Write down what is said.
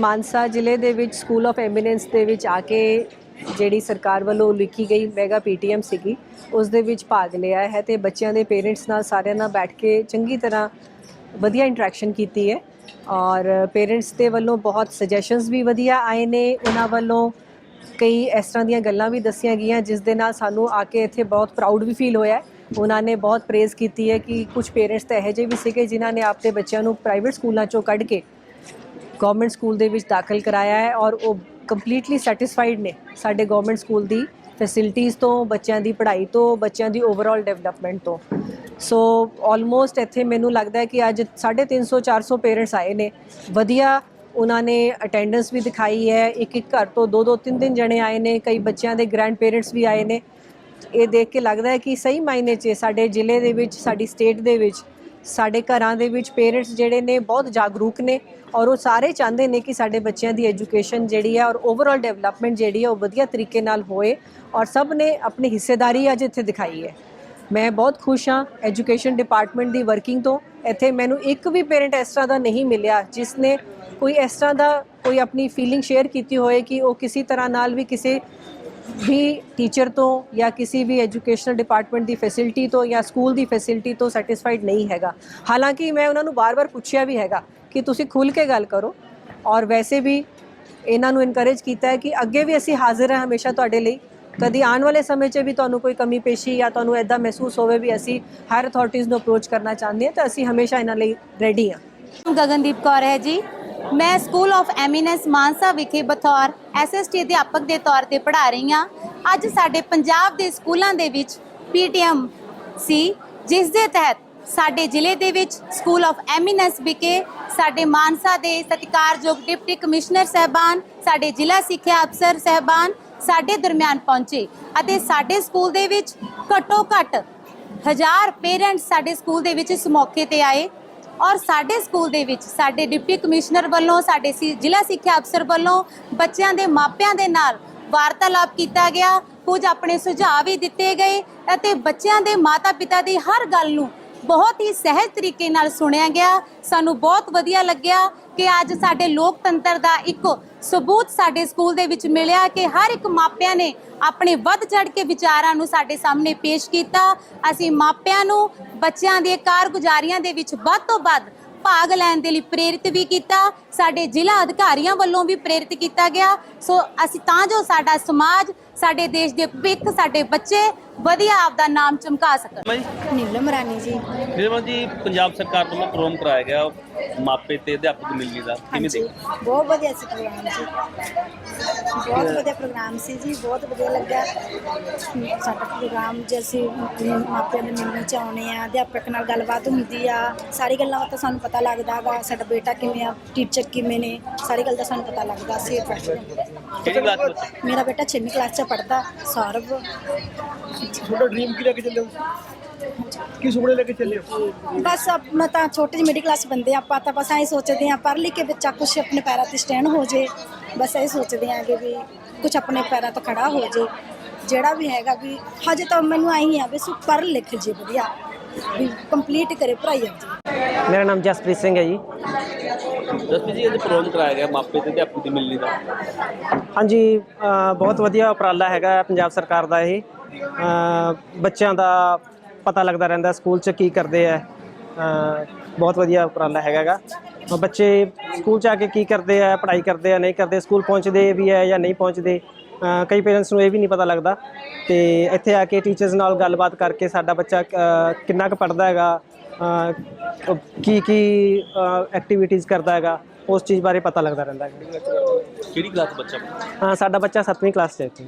ਮਾਨਸਾ ਜ਼ਿਲ੍ਹੇ ਦੇ ਵਿੱਚ ਸਕੂਲ ਆਫ ਐਮੀਨੈਂਸ ਦੇ ਵਿੱਚ ਆ ਕੇ ਜਿਹੜੀ ਸਰਕਾਰ ਵੱਲੋਂ ਲਿਖੀ ਗਈ ਮੈਗਾ ਪੀਟੀਐਮ ਸੀਗੀ, ਉਸ ਦੇ ਵਿੱਚ ਭਾਗ ਲਿਆ ਹੈ ਤੇ ਬੱਚਿਆਂ ਦੇ ਪੇਰੈਂਟਸ ਨਾਲ ਸਾਰਿਆਂ ਨਾਲ ਬੈਠ ਕੇ ਚੰਗੀ ਤਰ੍ਹਾਂ ਵਧੀਆ ਇੰਟਰੈਕਸ਼ਨ ਕੀਤੀ ਹੈ ਔਰ ਪੇਰੈਂਟਸ ਦੇ ਵੱਲੋਂ ਬਹੁਤ ਸੁਜੈਸ਼ਨਸ ਵੀ ਵਧੀਆ ਆਏ ਨੇ, ਉਹਨਾਂ ਵੱਲੋਂ ਕਈ ਇਸ ਤਰ੍ਹਾਂ ਦੀਆਂ ਗੱਲਾਂ ਵੀ ਦੱਸੀਆਂ ਗਈਆਂ, ਜਿਸ ਦੇ ਨਾਲ ਸਾਨੂੰ ਆ ਕੇ ਇੱਥੇ ਬਹੁਤ ਪ੍ਰਾਊਡ ਵੀ ਫੀਲ ਹੋਇਆ ਉਹਨਾਂ ਨੇ ਬਹੁਤ ਪ੍ਰੇਜ਼ ਕੀਤੀ ਹੈ ਕਿ ਕੁਝ ਪੇਰੈਂਟਸ ਤਾਂ ਇਹੋ ਜਿਹੇ ਵੀ ਸੀਗੇ ਜਿਨ੍ਹਾਂ ਨੇ ਆਪਦੇ ਬੱਚਿਆਂ ਨੂੰ ਪ੍ਰਾਈਵੇਟ ਸਕੂਲਾਂ ਚੋਂ ਕੱਢ ਕੇ ਗਵਰਨਮੈਂਟ ਸਕੂਲ ਦੇ ਵਿੱਚ ਦਾਖਲ ਕਰਾਇਆ ਹੈ ਔਰ ਉਹ ਕੰਪਲੀਟਲੀ ਸੈਟੀਸਫਾਈਡ ਨੇ ਸਾਡੇ ਗਵਰਨਮੈਂਟ ਸਕੂਲ ਦੀ ਫੈਸਿਲਿਟੀਆਂ ਤੋਂ, ਬੱਚਿਆਂ ਦੀ ਪੜ੍ਹਾਈ ਤੋਂ, ਬੱਚਿਆਂ ਦੀ ਓਵਰਆਲ ਡਿਵੈਲਪਮੈਂਟ ਤੋਂ। ਸੋ ਆਲਮੋਸਟ ਇੱਥੇ ਮੈਨੂੰ ਲੱਗਦਾ ਹੈ ਕਿ ਅੱਜ 350 400 ਪੇਰੈਂਟਸ ਆਏ ਨੇ। ਵਧੀਆ ਉਹਨਾਂ ਨੇ ਅਟੈਂਡੈਂਸ ਵੀ ਦਿਖਾਈ ਹੈ। ਇੱਕ ਇੱਕ ਘਰ ਤੋਂ ਦੋ ਦੋ ਤਿੰਨ ਤਿੰਨ ਜਣੇ ਆਏ ਨੇ। ਕਈ ਬੱਚਿਆਂ ਦੇ ਗ੍ਰੈਂਡ ਪੇਰੈਂਟਸ ਵੀ ਆਏ ਨੇ। ਇਹ ਦੇਖ ਕੇ ਲੱਗਦਾ ਹੈ ਕਿ ਸਹੀ ਮਾਇਨੇ 'ਚ ਸਾਡੇ ਜ਼ਿਲ੍ਹੇ ਦੇ ਵਿੱਚ, ਸਾਡੀ ਸਟੇਟ ਦੇ ਵਿੱਚ ਸਾਡੇ ਘਰਾਂ ਦੇ ਵਿੱਚ ਪੇਰੈਂਟਸ ਜਿਹੜੇ ਨੇ ਬਹੁਤ ਜਾਗਰੂਕ ਨੇ ਔਰ ਉਹ ਸਾਰੇ ਚਾਹੁੰਦੇ ਨੇ ਕਿ ਸਾਡੇ ਬੱਚਿਆਂ ਦੀ ਐਜੂਕੇਸ਼ਨ ਜਿਹੜੀ ਹੈ ਔਰ ਓਵਰਆਲ ਡਿਵੈਲਪਮੈਂਟ ਜਿਹੜੀ ਹੈ ਉਹ ਵਧੀਆ ਤਰੀਕੇ ਨਾਲ ਹੋਏ ਔਰ ਸਭ ਨੇ ਆਪਣੀ ਹਿੱਸੇਦਾਰੀ ਅੱਜ ਇੱਥੇ ਦਿਖਾਈ ਹੈ। ਮੈਂ ਬਹੁਤ ਖੁਸ਼ ਹਾਂ ਐਜੂਕੇਸ਼ਨ ਡਿਪਾਰਟਮੈਂਟ ਦੀ ਵਰਕਿੰਗ ਤੋਂ। ਇੱਥੇ ਮੈਨੂੰ ਇੱਕ ਵੀ ਪੇਰੈਂਟ ਇਸ ਤਰ੍ਹਾਂ ਦਾ ਨਹੀਂ ਮਿਲਿਆ ਜਿਸ ਨੇ ਕੋਈ ਇਸ ਤਰ੍ਹਾਂ ਦਾ ਕੋਈ ਆਪਣੀ ਫੀਲਿੰਗ ਸ਼ੇਅਰ ਕੀਤੀ ਹੋਏ ਕਿ ਉਹ ਕਿਸੇ ਤਰ੍ਹਾਂ ਨਾਲ ਵੀ ਕਿਸੇ ਵੀ ਟੀਚਰ ਤੋਂ ਜਾਂ ਕਿਸੇ ਵੀ ਐਜੂਕੇਸ਼ਨਲ ਡਿਪਾਰਟਮੈਂਟ ਦੀ ਫੈਸਿਲਿਟੀ ਤੋਂ ਜਾਂ ਸਕੂਲ ਦੀ ਫੈਸਿਲਿਟੀ ਤੋਂ ਸੈਟੀਸਫਾਈਡ ਨਹੀਂ ਹੈਗਾ। ਹਾਲਾਂਕਿ ਮੈਂ ਉਹਨਾਂ ਨੂੰ ਬਾਰ-ਬਾਰ ਪੁੱਛਿਆ ਵੀ ਹੈਗਾ ਕਿ ਤੁਸੀਂ ਖੁੱਲ ਕੇ ਗੱਲ ਕਰੋ ਔਰ ਵੈਸੇ ਵੀ ਇਹਨਾਂ ਨੂੰ ਇਨਕਰੇਜ ਕੀਤਾ ਹੈ ਕਿ ਅੱਗੇ ਵੀ ਅਸੀਂ ਹਾਜ਼ਰ ਹਾਂ ਹਮੇਸ਼ਾ ਤੁਹਾਡੇ ਲਈ। ਕਦੀ ਆਉਣ ਵਾਲੇ ਸਮੇਂ 'ਚ ਵੀ ਤੁਹਾਨੂੰ ਕੋਈ ਕਮੀ ਪੇਸ਼ੀ ਜਾਂ ਤੁਹਾਨੂੰ ਐਦਾਂ ਮਹਿਸੂਸ ਹੋਵੇ ਵੀ ਅਸੀਂ ਹਾਇਰ ਅਥਾਰਟੀਜ਼ ਨੂੰ ਅਪਰੋਚ ਕਰਨਾ ਚਾਹੁੰਦੇ ਹਾਂ ਤਾਂ ਅਸੀਂ ਹਮੇਸ਼ਾ ਇਹਨਾਂ ਲਈ ਰੈਡੀ ਹਾਂ। ਗਗਨਦੀਪ ਕੌਰ ਹੈ ਜੀ। ਮੈਂ ਸਕੂਲ ਆਫ ਐਮੀਨੈਂਸ ਮਾਨਸਾ ਵਿਖੇ ਬਤੌਰ ਐਸਐਸਟੀ ਅਧਿਆਪਕ ਦੇ ਤੌਰ ਤੇ ਪੜ੍ਹਾ ਰਹੀ ਹਾਂ। ਅੱਜ ਸਾਡੇ ਪੰਜਾਬ ਦੇ ਸਕੂਲਾਂ ਦੇ ਵਿੱਚ ਪੀਟੀਐਮ ਸੀ, ਜਿਸ ਦੇ ਤਹਿਤ ਸਾਡੇ ਜ਼ਿਲ੍ਹੇ ਦੇ ਵਿੱਚ ਸਕੂਲ ਆਫ ਐਮੀਨੈਂਸ ਵਿਖੇ ਸਾਡੇ ਮਾਨਸਾ ਦੇ ਸਤਿਕਾਰਯੋਗ ਡਿਪਟੀ ਕਮਿਸ਼ਨਰ ਸਹਿਬਾਨ, ਸਾਡੇ ਜ਼ਿਲ੍ਹਾ ਸਿੱਖਿਆ ਅਫਸਰ ਸਹਿਬਾਨ ਸਾਡੇ ਦਰਮਿਆਨ ਪਹੁੰਚੇ ਅਤੇ ਸਾਡੇ ਸਕੂਲ ਦੇ ਵਿੱਚ ਘੱਟੋ ਘੱਟ ਹਜ਼ਾਰ ਪੇਰੈਂਟਸ ਸਾਡੇ ਸਕੂਲ ਦੇ ਵਿੱਚ ਇਸ ਮੌਕੇ ਤੇ ਆਏ। ਔਰ ਸਾਡੇ ਸਕੂਲ ਦੇ ਵਿੱਚ ਸਾਡੇ ਡਿਪਟੀ ਕਮਿਸ਼ਨਰ ਵੱਲੋਂ, ਸਾਡੇ ਸਿ- ਜ਼ਿਲ੍ਹਾ ਸਿੱਖਿਆ ਅਫਸਰ ਵੱਲੋਂ ਬੱਚਿਆਂ ਦੇ ਮਾਪਿਆਂ ਦੇ ਨਾਲ ਵਾਰਤਾਲਾਪ ਕੀਤਾ ਗਿਆ। ਕੁਝ ਆਪਣੇ ਸੁਝਾਅ ਵੀ ਦਿੱਤੇ ਗਏ ਅਤੇ ਬੱਚਿਆਂ ਦੇ ਮਾਤਾ-ਪਿਤਾ ਦੀ ਹਰ ਗੱਲ ਨੂੰ ਬਹੁਤ ਹੀ ਸਹਿਜ ਤਰੀਕੇ ਨਾਲ ਸੁਣਿਆ ਗਿਆ। ਸਾਨੂੰ ਬਹੁਤ ਵਧੀਆ ਲੱਗਿਆ ਕਿ ਅੱਜ ਸਾਡੇ ਲੋਕਤੰਤਰ ਦਾ ਇੱਕ ਸਬੂਤ ਸਾਡੇ ਸਕੂਲ ਦੇ ਵਿੱਚ ਮਿਲਿਆ ਕਿ ਹਰ ਇੱਕ ਮਾਪਿਆਂ ਨੇ ਆਪਣੇ ਵੱਧ ਚੜ ਕੇ ਵਿਚਾਰਾਂ ਨੂੰ ਸਾਡੇ ਸਾਹਮਣੇ ਪੇਸ਼ ਕੀਤਾ। ਅਸੀਂ ਮਾਪਿਆਂ ਨੂੰ, ਬੱਚਿਆਂ ਦੇ ਕਾਰਗੁਜ਼ਾਰੀਆਂ ਦੇ ਵਿੱਚ ਵੱਧ ਤੋਂ ਵੱਧ ਭਾਗ ਲੈਣ ਦੇ ਲਈ ਪ੍ਰੇਰਿਤ ਵੀ ਕੀਤਾ। ਸਾਡੇ ਜ਼ਿਲ੍ਹਾ ਅਧਿਕਾਰੀਆਂ ਵੱਲੋਂ ਵੀ ਪ੍ਰੇਰਿਤ ਕੀਤਾ ਗਿਆ। ਸੋ ਅਸੀਂ ਤਾਂ ਜੋ ਸਾਡਾ ਸਮਾਜ, ਸਾਡੇ ਦੇਸ਼ ਦੇ ਭਵਿੱਖ, ਸਾਡੇ ਬੱਚੇ ਵਧੀਆ ਆਪਦਾ ਨਾਮ ਚਮਕਾ ਸਕਣ। ਮੈਂ ਨੀਲਮ ਰਾਣੀ ਜੀ। ਨਿਰਮਲ ਜੀ ਪੰਜਾਬ ਸਰਕਾਰ ਵੱਲੋਂ ਪ੍ਰੋਗਰਾਮ ਕਰਾਇਆ ਗਿਆ। ਮਾਪੇ ਤੇ ਅਧਿਆਪਕ ਮਿਲਣੀ ਦਾ। ਕਿਵੇਂ ਹਾਂਜੀ ਦੇ ਬਹੁਤ ਵਧੀਆ ਸੀ ਪ੍ਰੋਗਰਾਮ ਜੀ। ਬਹੁਤ ਵਧੀਆ ਪ੍ਰੋਗਰਾਮ ਸੀ ਜੀ ਬਹੁਤ ਵਧੀਆ ਲੱਗਾ ਸਾਡਾ ਪ੍ਰੋਗਰਾਮ ਜੇ ਅਸੀਂ ਮਾਪਿਆਂ ਦੇ ਮਿਲਣ ਚ ਆਉਣੇ ਆ ਅਧਿਆਪਕ ਨਾਲ ਗੱਲਬਾਤ ਹੁੰਦੀ ਆ ਸਾਰੀ ਗੱਲਾਂ ਦਾ ਸਾਨੂੰ ਪਤਾ ਲੱਗਦਾ ਵਾ ਸਾਡਾ ਬੇਟਾ ਕਿਵੇਂ ਆ ਟੀਚਰ ਕਿਵੇਂ ਨੇ ਸਾਰੀ ਗੱਲ ਦਾ ਸਾਨੂੰ ਪਤਾ ਲੱਗਦਾ ਸੀ। ਇਹ ਪੁੱਛਦੇ ਕਿਹੜੀ ਕਲਾਸ ਵਿੱਚ ਮੇਰਾ ਬੇਟਾ 6ਵੀਂ ਕਲਾਸ ਚ ਪੜਦਾ ਸੌਰਵ। ਤੁਹਾਡਾ ਡ੍ਰੀਮ ਕੀ ਲੈ ਕੇ ਚੱਲੇ ਹੋ? ਕੀ ਸੁਪਨੇ ਲੈ ਕੇ ਚੱਲੇ ਹੋ? ਬਸ ਮੈਂ ਤਾਂ ਛੋਟੀ ਜਿਹੀ ਮਿਡਲ ਕਲਾਸ ਬੰਦੇ ਆ, ਆਪਾਂ ਤਾਂ ਬਸ ਐਂ ਸੋਚਦੇ ਆ ਪੜ੍ਹ ਲਿਖ ਕੇ ਬੱਚਾ ਕੁਝ ਆਪਣੇ ਪੈਰਾਂ ਤੇ ਸਟੈਂਡ ਹੋ ਜੇ। ਬਸ ਇਹ ਸੋਚਦੇ ਆ ਕਿ ਵੀ ਕੁਝ ਆਪਣੇ ਪੈਰਾਂ ਤੇ ਖੜਾ ਹੋ ਜੇ। ਜਿਹੜਾ ਵੀ ਹੈਗਾ ਵੀ ਹਜੇ ਤਾਂ ਮੈਨੂੰ ਆਈ ਆ ਵੀ ਸੂ ਪੜ੍ਹ ਲਿਖ ਜੇ ਵਧੀਆ ਵੀ ਕੰਪਲੀਟ ਕਰੇ ਪੜ੍ਹਾਈ ਆਪਦੀ ਮੇਰਾ ਨਾਮ ਜਸਪ੍ਰੀਤ ਸਿੰਘ ਹੈ ਜੀ। ਦਸਵੀਂ ਜੀ ਇਹ ਪ੍ਰੋਗਰਾਮ ਕਰਾਇਆ ਗਿਆ ਮਾਪੇ ਤੇ ਅਧਿਆਪਕ ਦੀ ਮਿਲਣੀ ਦਾ। ਹਾਂਜੀ ਅ, ਬਹੁਤ ਵਧੀਆ ਉਪਰਾਲਾ ਹੈਗਾ ਪੰਜਾਬ ਸਰਕਾਰ ਦਾ ਇਹ। ਬੱਚਿਆਂ ਦਾ ਪਤਾ ਲੱਗਦਾ ਰਹਿੰਦਾ ਸਕੂਲ 'ਚ ਕੀ ਕਰਦੇ ਆ ਬਹੁਤ ਵਧੀਆ ਉਪਰਾਲਾ ਹੈਗਾ ਗਾ ਅ, ਬੱਚੇ ਸਕੂਲ 'ਚ ਆ ਕੇ ਕੀ ਕਰਦੇ ਆ ਪੜ੍ਹਾਈ ਕਰਦੇ ਆ ਨਹੀਂ ਕਰਦੇ ਸਕੂਲ ਪਹੁੰਚਦੇ ਵੀ ਆ ਜਾਂ ਨਹੀਂ ਪਹੁੰਚਦੇ ਕਈ ਪੇਰੈਂਟਸ ਨੂੰ ਇਹ ਵੀ ਨਹੀਂ ਪਤਾ ਲੱਗਦਾ। ਤੇ ਇੱਥੇ ਆ ਕੇ ਟੀਚਰਸ ਨਾਲ ਗੱਲਬਾਤ ਕਰਕੇ ਸਾਡਾ ਬੱਚਾ ਕਿੰਨਾ ਕੁ ਪੜ੍ਹਦਾ ਹੈਗਾ ਕੀ ਕੀ ਐਕਟੀਵਿਟੀਜ਼ ਕਰਦਾ ਹੈਗਾ ਉਸ ਚੀਜ਼ ਬਾਰੇ ਪਤਾ ਲੱਗਦਾ ਰਹਿੰਦਾ ਹੈ ਕਿਹੜੀ ਕਲਾਸ ਬੱਚਾ ਹਾਂ ਸਾਡਾ ਬੱਚਾ 7ਵੀਂ ਕਲਾਸ 'ਚ ਹੈ ਇੱਥੇ।